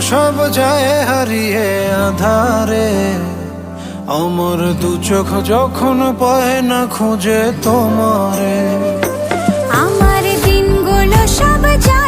সব যায় হারিয়ে আধারে। আমার দু চোখ যখন পায় না খুঁজে তোমারে। দিনগুলো সব যায়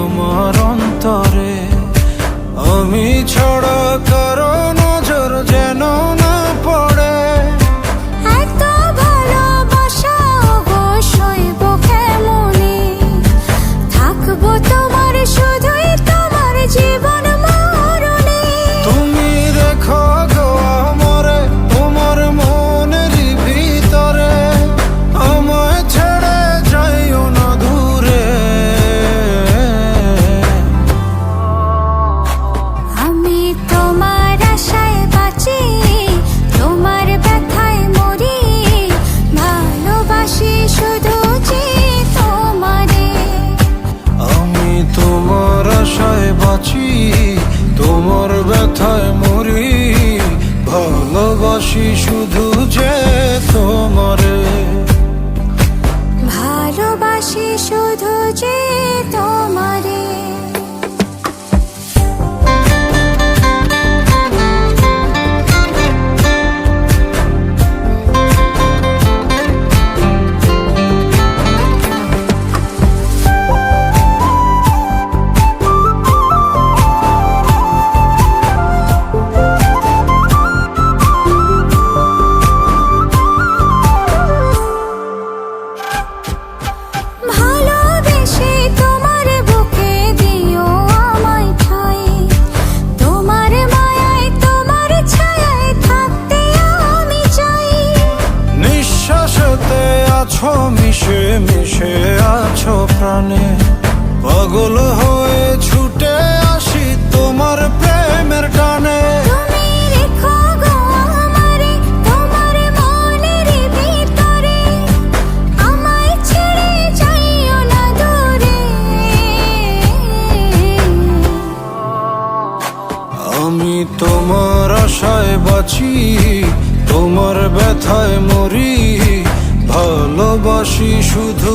আমার ভালোবাসি শুধু মিশে আছো প্রাণে। পাগল হয়ে ছুটে আসি তোমার প্রেমের টানে। আমি তোমার আশায় বাঁচি তোমার ব্যথায় মরি। ভালোবাসি শুধু